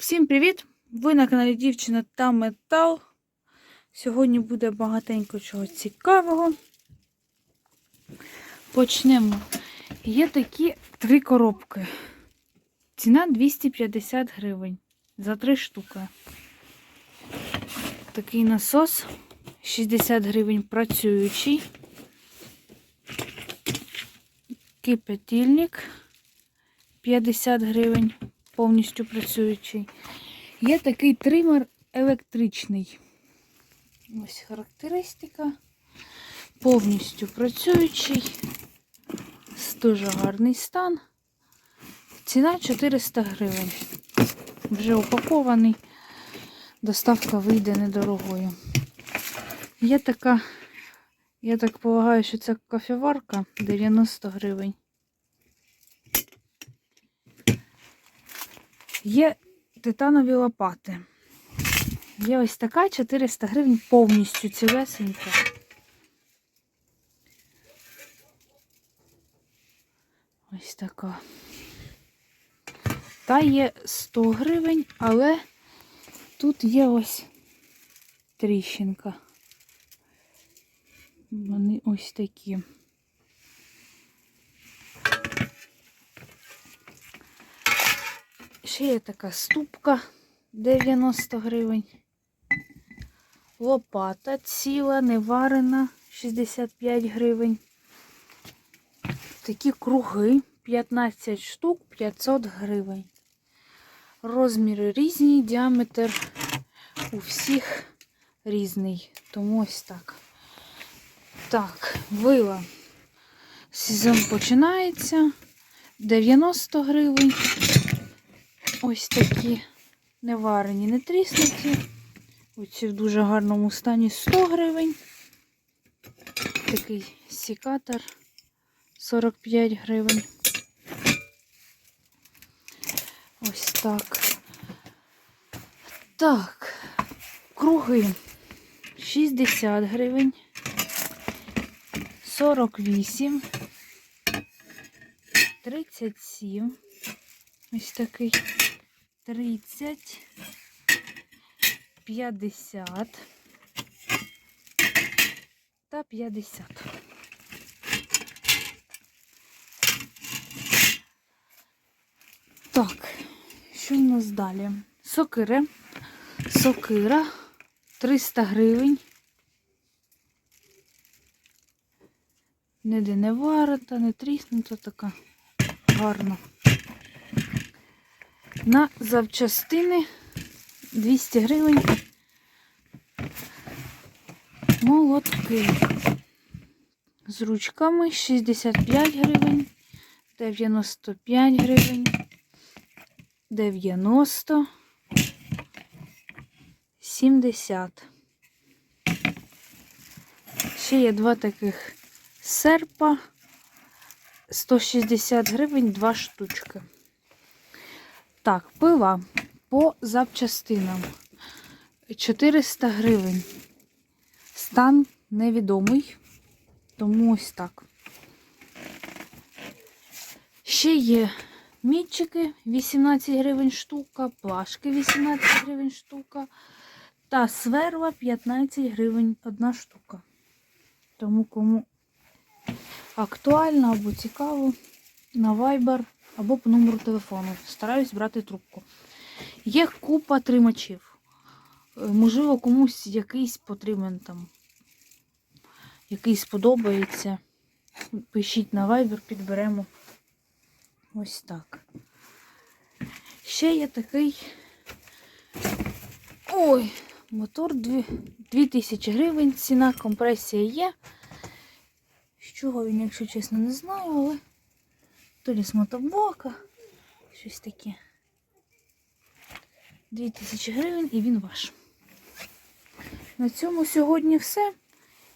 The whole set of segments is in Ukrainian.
Всім привіт! Ви на каналі Дівчина та Метал. Сьогодні буде багатенько чого цікавого. Почнемо. Є такі три коробки. Ціна 250 гривень за три штуки. Такий насос 60 гривень працюючий. Кипятильник 50 гривень повністю працюючий. Є такий тример електричний. Ось характеристика. Повністю працюючий. Дуже гарний стан. Ціна 400 гривень. Вже упакований. Доставка вийде недорогою. Є така, я так полагаю, що це кофеварка 90 гривень. Є титанові лопати. Є ось така 400 гривень повністю цілесенька. Ось така. Та є 100 гривень, але тут є ось тріщинка. Вони ось такі. Ще є така ступка 90 гривень. Лопата ціла, не варена 65 гривень. Такі круги 15 штук 500 гривень. Розміри різні, діаметр у всіх різний. Тому ось так. Так, вила. Сезон починається. 90 гривень. Ось такі не варені, не тріснуті. Оці в дуже гарному стані 100 гривень. Такий сікатор 45 гривень. Ось так. Так, круги 60 гривень, 48, 37. Ось такий 30, 50 та 50. Так, що в нас далі? Сокири. Сокира 300 гривень. Ніде не варита, не тріснута така гарна. На запчастини 200 гривень. Молотки. З ручками 65 гривень, 95 гривень, 90, 70. Ще є два таких серпа. 160 гривень, два штучки. Так, пила по запчастинам 400 гривень. Стан невідомий, тому ось так. Ще є мітчики 18 гривень штука, плашки 18 гривень штука та сверла 15 гривень одна штука. Тому кому актуально або цікаво, на Viber або по номеру телефону. Стараюсь брати трубку. Є купа тримачів. Е, Можливо, комусь якийсь потрібен там, який сподобається. Пишіть на Viber, підберемо. Ось так. Ще є такий. Ой, мотор 2000 гривень, ціна компресія є. З чого він, якщо чесно, не знаю, але то лі з мотоблока, щось таке. 2000 гривень і він ваш. На цьому сьогодні все.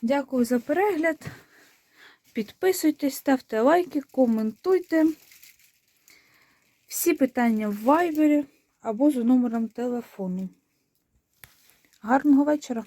Дякую за перегляд. Підписуйтесь, ставте лайки, коментуйте. Всі питання в вайбері або за номером телефону. Гарного вечора!